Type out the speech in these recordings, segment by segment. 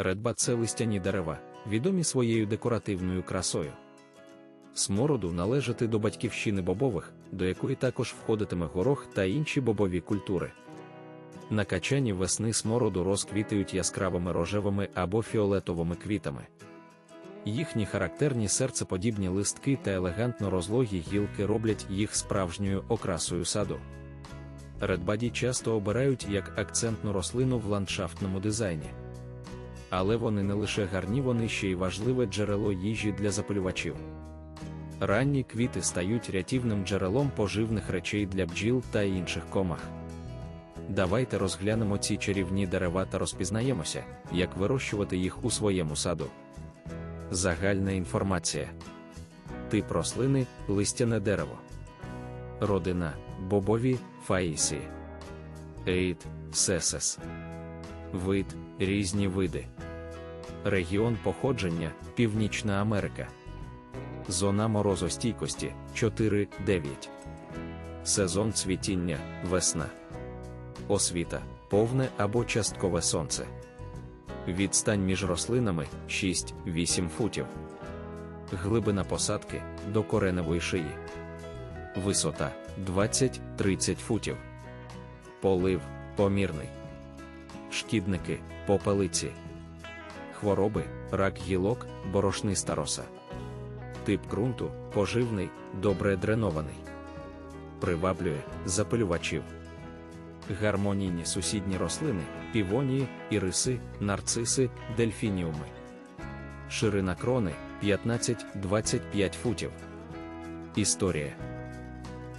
Редба це листяні дерева, відомі своєю декоративною красою. Смороду належати до батьківщини бобових, до якої також входитиме горох та інші бобові культури. На качані весни смороду розквітають яскравими рожевими або фіолетовими квітами. Їхні характерні серцеподібні листки та елегантно розлогі гілки роблять їх справжньою окрасою саду. Редбаді часто обирають як акцентну рослину в ландшафтному дизайні. Але вони не лише гарні, вони ще й важливе джерело їжі для запалювачів. Ранні квіти стають рятівним джерелом поживних речей для бджіл та інших комах. Давайте розглянемо ці чарівні дерева та розпізнаємося, як вирощувати їх у своєму саду. Загальна інформація. Тип рослини листяне дерево. Родина бобові фаїсі. Ейд сесес. Вид різні види. Регіон походження Північна Америка. Зона морозостійкості 4-9. Сезон цвітіння весна. Освіта повне або часткове сонце. Відстань між рослинами 6-8 футів. Глибина посадки до кореневої шиї. Висота 20-30 футів. Полив помірний. Шкідники попелиці. Хвороби, рак гілок, борошниста роса. Тип ґрунту поживний, добре дренований. Приваблює запилювачів. Гармонійні сусідні рослини, півонії, іриси, нарциси, дельфініуми. Ширина крони 15-25 футів. Історія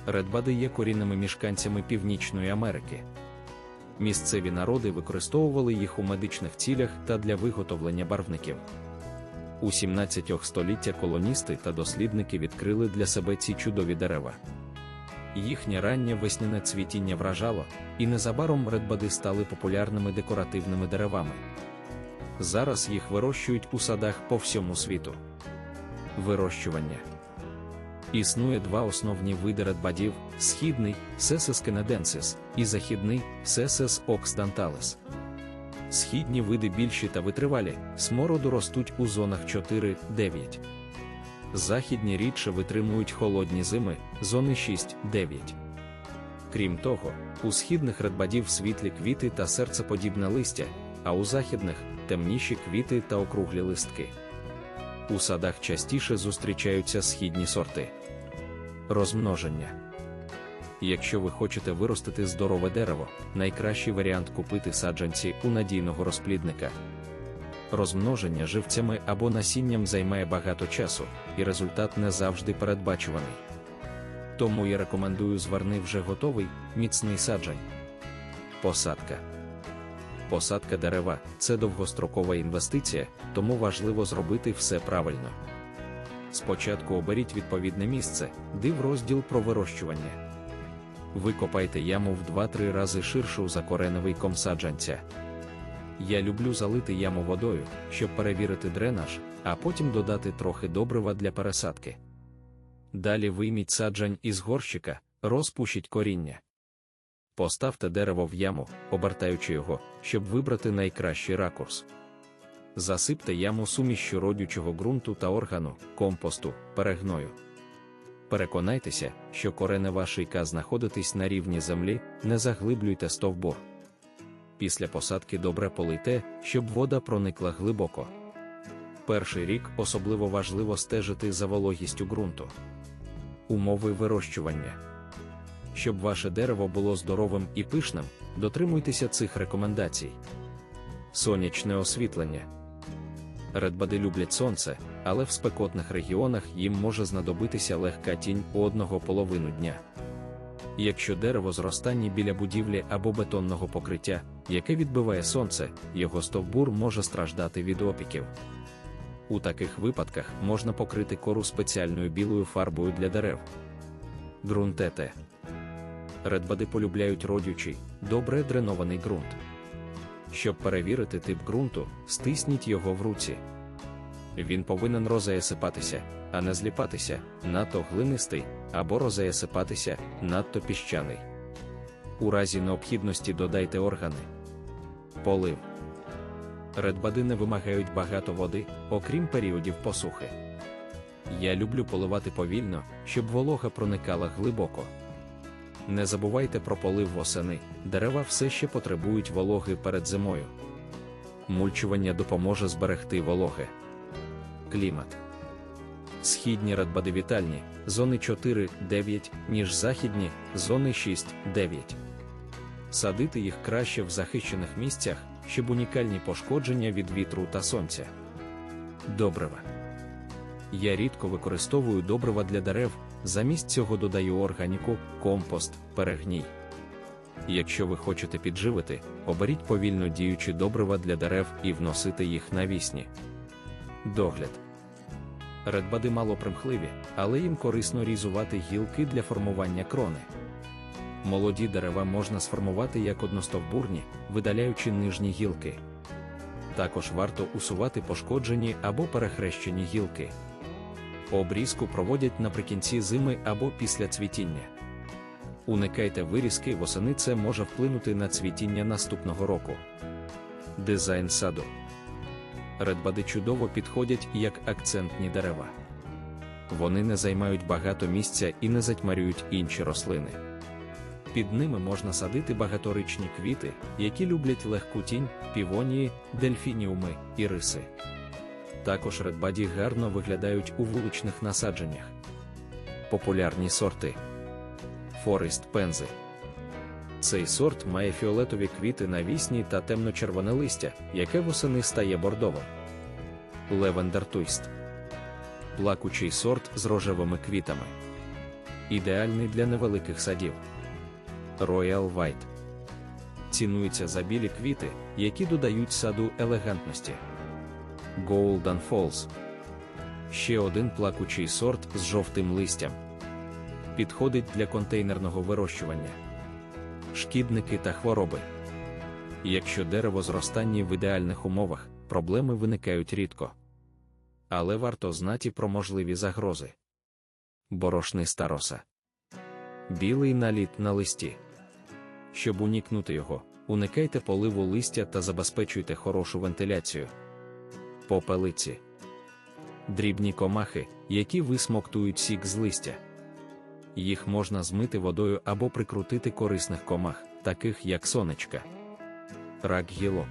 Редбади є корінними мешканцями Північної Америки. Місцеві народи використовували їх у медичних цілях та для виготовлення барвників. У 17 століття колоністи та дослідники відкрили для себе ці чудові дерева. Їхнє раннє весняне цвітіння вражало, і незабаром редбади стали популярними декоративними деревами. Зараз їх вирощують у садах по всьому світу. Вирощування існує два основні види редбадів: східний Сесес кенеденсис і західний Сесес оксданталес. Східні види більші та витривалі, смороду ростуть у зонах 4-9. Західні рідше витримують холодні зими, зони 6-9. Крім того, у східних редбадів світлі квіти та серцеподібне листя, а у західних темніші квіти та округлі листки. У садах частіше зустрічаються східні сорти. Розмноження. Якщо ви хочете виростити здорове дерево, найкращий варіант купити саджанці у надійного розплідника. Розмноження живцями або насінням займає багато часу, і результат не завжди передбачуваний. Тому я рекомендую зверни вже готовий, міцний саджань. Посадка. Посадка дерева це довгострокова інвестиція, тому важливо зробити все правильно. Спочатку оберіть відповідне місце, див розділ про вирощування. Викопайте яму в 2-3 рази ширшу за кореневий ком саджанця. Я люблю залити яму водою, щоб перевірити дренаж, а потім додати трохи добрива для пересадки. Далі вийміть саджань із горщика, розпушіть коріння. Поставте дерево в яму, обертаючи його, щоб вибрати найкращий ракурс. Засипте яму сумішчю родючого ґрунту та органу, компосту, перегною. Переконайтеся, що коренева шийка знаходитись на рівні землі, не заглиблюйте стовбур. Після посадки добре полийте, щоб вода проникла глибоко. Перший рік особливо важливо стежити за вологістю ґрунту. Умови вирощування. Щоб ваше дерево було здоровим і пишним, дотримуйтеся цих рекомендацій. Сонячне освітлення. Редбади люблять сонце, але в спекотних регіонах їм може знадобитися легка тінь у одного половину дня. Якщо дерево зростання біля будівлі або бетонного покриття, яке відбиває сонце, його стовбур може страждати від опіків. У таких випадках можна покрити кору спеціальною білою фарбою для дерев. Ґрунтете. Редбади полюбляють родючий, добре дренований ґрунт. Щоб перевірити тип ґрунту, стисніть його в руці. Він повинен розеясипатися, а не зліпатися, надто глинистий, або розеясипатися, надто піщаний. У разі необхідності додайте органи. Полив. Редбади не вимагають багато води, окрім періодів посухи. Я люблю поливати повільно, щоб волога проникала глибоко. Не забувайте про полив восени, дерева все ще потребують вологи перед зимою. Мульчування допоможе зберегти вологе. Клімат. Східні радбади вітальні, зони 4-9, ніж західні, зони 6-9. Садити їх краще в захищених місцях, щоб унікальні пошкодження від вітру та сонця. Добрива. Я рідко використовую добрива для дерев, замість цього додаю органіку, компост, перегній. Якщо ви хочете підживити, оберіть повільно діючі добрива для дерев і вносити їх навісні. Догляд. Редбади мало примхливі, але їм корисно різувати гілки для формування крони. Молоді дерева можна сформувати як одностовбурні, видаляючи нижні гілки. Також варто усувати пошкоджені або перехрещені гілки. Обрізку проводять наприкінці зими або після цвітіння. Уникайте вирізки восени це може вплинути на цвітіння наступного року. Дизайн саду. Редбади чудово підходять як акцентні дерева. Вони не займають багато місця і не затьмарюють інші рослини. Під ними можна садити багаторичні квіти, які люблять легку тінь, півонії, дельфініуми і риси. Також редбаді гарно виглядають у вуличних насадженнях. Популярні сорти Форест Пензи. Цей сорт має фіолетові квіти навісні та темно-червоне листя, яке восени стає бордовим. Левендер Туйст. Плакучий сорт з рожевими квітами. Ідеальний для невеликих садів. Royal White. Цінуються за білі квіти, які додають саду елегантності. Golden Falls. Ще один плакучий сорт з жовтим листям. Підходить для контейнерного вирощування. Шкідники та хвороби. Якщо дерево зростання в ідеальних умовах, проблеми виникають рідко. Але варто знати про можливі загрози. Борошний староса. Білий наліт на листі. Щоб уникнути його, уникайте поливу листя та забезпечуйте хорошу вентиляцію. Попелиці. Дрібні комахи, які висмоктують сік з листя. Їх можна змити водою або прикрутити корисних комах, таких як сонечка. Рак гілок.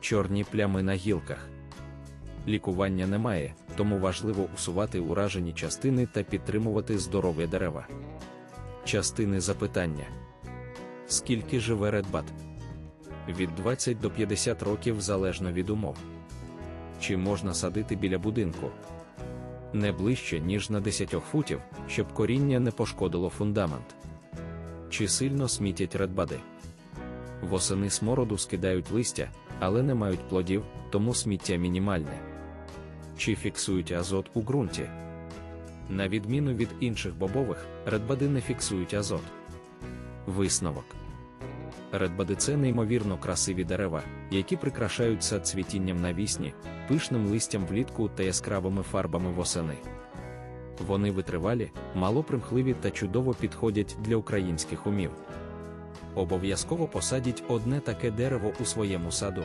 Чорні плями на гілках. Лікування немає, тому важливо усувати уражені частини та підтримувати здорові дерева. Частини запитання. Скільки живе редбат? Від 20 до 50 років залежно від умов. Чи можна садити біля будинку? Не ближче, ніж на 10 футів, щоб коріння не пошкодило фундамент. Чи сильно смітять редбади? Восени смороду скидають листя, але не мають плодів, тому сміття мінімальне. Чи фіксують азот у ґрунті? На відміну від інших бобових, редбади не фіксують азот. Висновок. Редбади це неймовірно красиві дерева, які прикрашають сад цвітінням навісні, пишним листям влітку та яскравими фарбами восени. Вони витривалі, малопримхливі та чудово підходять для українських умів. Обов'язково посадіть одне таке дерево у своєму саду.